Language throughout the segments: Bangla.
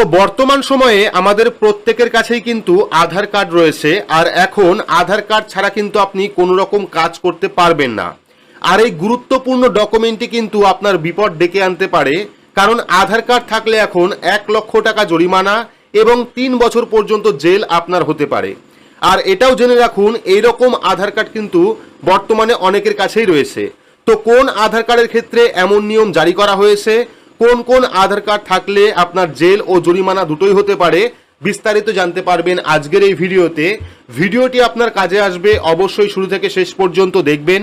তো বর্তমান সময়ে আমাদের প্রত্যেকের কাছেই কিন্তু আধার কার্ড রয়েছে, আর এখন আধার কার্ড ছাড়া কিন্তু আপনি কোনো রকম কাজ করতে পারবেন না। আর এই গুরুত্বপূর্ণ ডকুমেন্টটি কিন্তু আপনার বিপদ ডেকে আনতে পারে, কারণ আধার কার্ড থাকলে এখন এক লক্ষ টাকা জরিমানা এবং তিন বছর পর্যন্ত জেল আপনার হতে পারে। আর এটাও জেনে রাখুন, এইরকম আধার কার্ড কিন্তু বর্তমানে অনেকের কাছেই রয়েছে। তো কোন আধার কার্ডের ক্ষেত্রে এমন নিয়ম জারি করা হয়েছে? কোন কোন আধার কার্ড থাকলে আপনার জেল ও জরিমানা দুটোই হতে পারে, বিস্তারিত জানতে পারবেন আজকের এই ভিডিওতে। ভিডিওটি আপনার কাজে আসবে, অবশ্যই শুরু থেকে শেষ পর্যন্ত দেখবেন।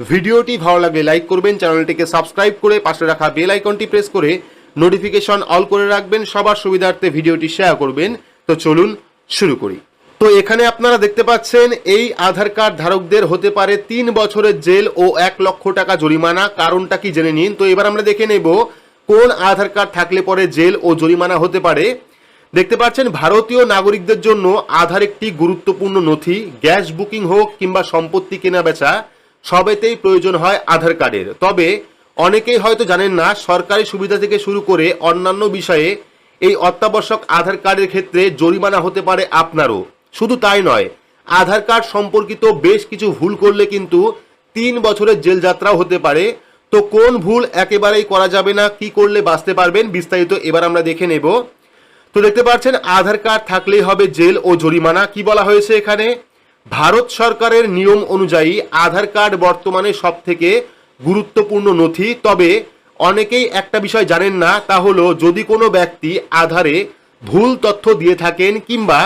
ভিডিওটি ভালো লাগলে লাইক করবেন, চ্যানেলটিকে সাবস্ক্রাইব করে পাশে রাখা বেল আইকনটি প্রেস করে নোটিফিকেশন অল করে রাখবেন, সবার সুবিধার্থে ভিডিওটি শেয়ার করবেন। তো চলুন শুরু করি। তো এখানে আপনারা দেখতে পাচ্ছেন, এই আধার কার্ড ধারকদের হতে পারে তিন বছরের জেল ও এক লক্ষ টাকা জরিমানা। কারণটা কি জেনে নিন? তো এবার আমরা দেখে নেব কোন আধার কার্ড থাকলে পরে জেল ও জরিমানা হতে পারে? দেখতে পাচ্ছেন, ভারতীয় নাগরিকদের জন্য আধার একটি গুরুত্বপূর্ণ নথি, গ্যাস বুকিং হোক কিংবা সম্পত্তি কেনা বেচা, সবেতেই প্রয়োজন হয় আধার কার্ডের। তবে অনেকেই হয়তো জানেন না, সরকারি সুবিধা থেকে শুরু করে অন্যান্য বিষয়ে এই অত্যাবশ্যক আধার কার্ডের ক্ষেত্রে জরিমানা হতে পারে আপনারও। শুধু তাই নয়, আধার কার্ড সম্পর্কিত বেশ কিছু ভুল করলে কিন্তু তিন বছরের জেল যাত্রাও হতে পারে। তো কোন ভুল একেবারেই করা যাবে না? কি করলে বাঁচতে পারবেন? বিস্তারিত এবার আমরা দেখে নেব। তো দেখতে পাচ্ছেন, আধার কার্ড থাকলেই হবে জেল ও জরিমানা। কি বলা হয়েছে এখানে? ভারত সরকারের নিয়ম অনুযায়ী আধার কার্ড বর্তমানে সব থেকে গুরুত্বপূর্ণ নথি। তবে অনেকেই একটা বিষয় জানেন না, তা হলো যদি কোনো ব্যক্তি আধারে ভুল তথ্য দিয়ে থাকেন কিংবা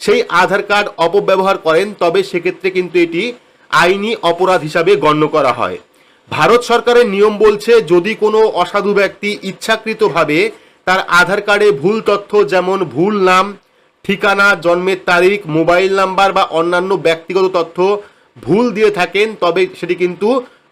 সেই আধার কার্ড অপব্যবহার করেন, তবে সেক্ষেত্রে কিন্তু এটি আইনি অপরাধ হিসাবে গণ্য করা হয়। ভারত সরকারের নিয়ম বলছে, যদি কোনো অসাধু ব্যক্তি ইচ্ছাকৃতভাবে তার আধার কার্ডে ভুল তথ্য যেমন ভুল নাম, ঠিকানা, জন্মের তারিখ, মোবাইল নাম্বার বা অন্যান্য ব্যক্তিগত তথ্য ভুল দিয়ে থাকেন, তবে সেটি কিন্তু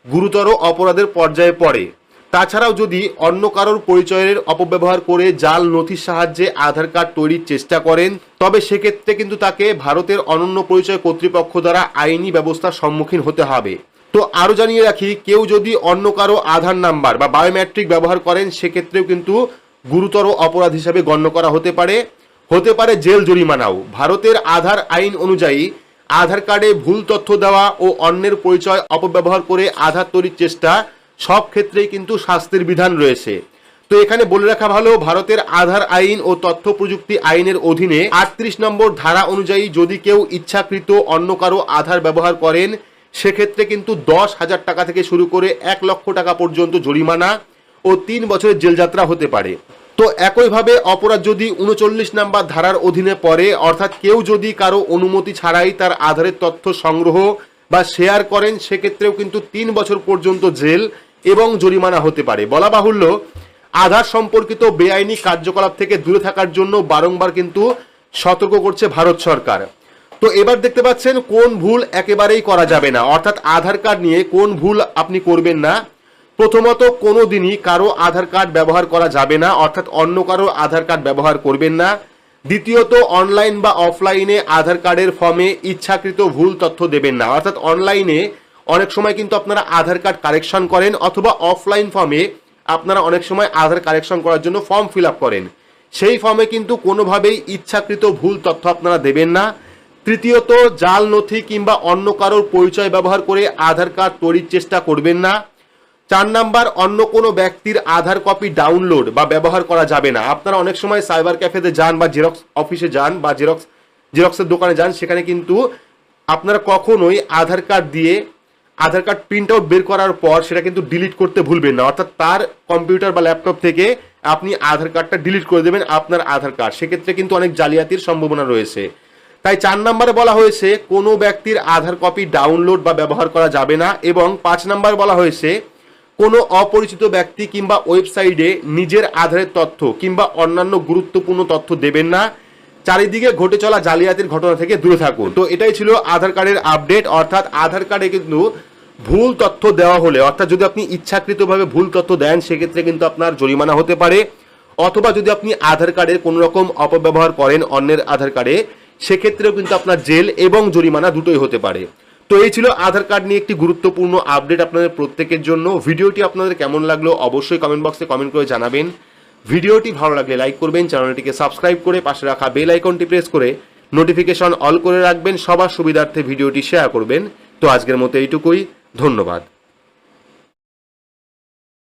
গুরুতর অপরাধের পর্যায়ে পড়ে। তাছাড়াও যদি অন্য কারোর পরিচয়ের অপব্যবহার করে জাল, নথির সাহায্যে আধার কার্ড তৈরির চেষ্টা করেন, তবে সেক্ষেত্রে কিন্তু তাকে ভারতের অনন্য পরিচয় কর্তৃপক্ষ দ্বারা আইনি ব্যবস্থার সম্মুখীন হতে হবে। তো আরও জানিয়ে রাখি, কেউ যদি অন্য কারও আধার নাম্বার বা বায়োমেট্রিক ব্যবহার করেন, সেক্ষেত্রেও কিন্তু গুরুতর অপরাধ হিসাবে গণ্য করা হতে পারে। হতে পারে জেল জরিমানাও। ভারতের আধার আইন অনুযায়ী আধার কার্ডে ভুল তথ্য দেওয়া ও অন্যের পরিচয় অপব্যবহার করে আধার তৈরির চেষ্টা সব ক্ষেত্রেই কিন্তু শাস্তির বিধান রয়েছে। তো এখানে বলে রাখা ভালো, ভারতের আধার আইন ও তথ্য প্রযুক্তি আইনের অধীনে আটত্রিশ নম্বর ধারা অনুযায়ী যদি কেউ ইচ্ছাকৃত অন্য কারও আধার ব্যবহার করেন সেক্ষেত্রে কিন্তু দশ হাজার টাকা থেকে শুরু করে এক লক্ষ টাকা পর্যন্ত জরিমানা ও তিন বছরের জেলযাত্রা হতে পারে। তো একইভাবে অপরাধ যদি উনচল্লিশ নাম্বার ধারার অধীনে পড়ে, অর্থাৎ কেউ যদি কারও অনুমতি ছাড়াই তার আধারের তথ্য সংগ্রহ বা শেয়ার করেন, সেক্ষেত্রেও কিন্তু তিন বছর পর্যন্ত জেল এবং জরিমানা হতে পারে। বলা বাহুল্য, আধার সম্পর্কিত বেআইনি কার্যকলাপ থেকে দূরে থাকার জন্য বারংবার কিন্তু সতর্ক করছে ভারত সরকার। তো এবার দেখতে পাচ্ছেন কোন ভুল একেবারেই করা যাবে না। অর্থাৎ আধার কার্ড নিয়ে কোন ভুল আপনি করবেন না। প্রথমত কোনো দিনই কারও আধার কার্ড ব্যবহার করা যাবে না, অর্থাৎ অন্য কারও আধার কার্ড ব্যবহার করবেন না। দ্বিতীয়ত, অনলাইন বা অফলাইনে আধার কার্ডের ফর্মে ইচ্ছাকৃত ভুল তথ্য দেবেন না। অর্থাৎ অনলাইনে অনেক সময় কিন্তু আপনারা আধার কার্ড কারেকশন করেন, অথবা অফলাইন ফর্মে আপনারা অনেক সময় আধার কারেকশন করার জন্য ফর্ম ফিল আপ করেন। সেই ফর্মে কিন্তু কোনোভাবেই ইচ্ছাকৃত ভুল তথ্য আপনারা দেবেন না। তৃতীয়ত, জাল, নথি কিংবা অন্য কারোর পরিচয় ব্যবহার করে আধার কার্ড তৈরির চেষ্টা করবেন না। চার নাম্বার, অন্য কোনো ব্যক্তির আধার কপি ডাউনলোড বা ব্যবহার করা যাবে না। আপনারা অনেক সময় সাইবার ক্যাফেতে যান বা জেরক্স অফিসে যান বা জেরক্স, জেরক্সের দোকানে যান, সেখানে কিন্তু আপনারা কখনোই আধার কার্ড দিয়ে আধার কার্ড প্রিন্ট আউট বের করার পর সেটা কিন্তু ডিলিট করতে ভুলবেন না। অর্থাৎ তার কম্পিউটার বা ল্যাপটপ থেকে আপনি আধার কার্ডটা ডিলিট করে দেবেন আপনার আধার কার্ড। সেক্ষেত্রে কিন্তু অনেক জালিয়াতির সম্ভাবনা রয়েছে। তাই চার নম্বরে বলা হয়েছে, কোনো ব্যক্তির আধার কপি ডাউনলোড বা ব্যবহার করা যাবে না এবং পাঁচ নম্বর বলা হয়েছে, কোনো অপরিচিত ব্যক্তি কিংবা ওয়েবসাইটে নিজের আধারের তথ্য কিংবা অন্যান্য গুরুত্বপূর্ণ তথ্য দেবেন না। চারিদিকে ঘটে চলা জালিয়াতির ঘটনা থেকে দূরে থাকুন। তো এটাই ছিল আধার কার্ডের আপডেট। অর্থাৎ আধার কার্ডে কিন্তু ভুল তথ্য দেওয়া হলে, অর্থাৎ যদি আপনি ইচ্ছাকৃতভাবে ভুল তথ্য দেন, সেক্ষেত্রে কিন্তু আপনার জরিমানা হতে পারে। অথবা যদি আপনি আধার কার্ডের কোনো রকম অপব্যবহার করেন অন্যের আধার কার্ডে সেক্ষেত্রেও কিন্তু আপনার জেল এবং জরিমানা দুটোই হতে পারে। তো এই ছিল আধার কার্ড নিয়ে একটি গুরুত্বপূর্ণ আপডেট আপনাদের প্রত্যেকের জন্য। ভিডিওটি আপনাদের কেমন লাগল অবশ্যই কমেন্ট বক্সে কমেন্ট করে জানাবেন। ভিডিওটি ভালো লাগলে লাইক করবেন, চ্যানেলটিকে সাবস্ক্রাইব করে পাশে রাখা বেল আইকনটি প্রেস করে নোটিফিকেশন অল করে রাখবেন। সবার সুবিধার্থে ভিডিওটি শেয়ার করবেন। তো আজকের মতো এইটুকুই। ধন্যবাদ।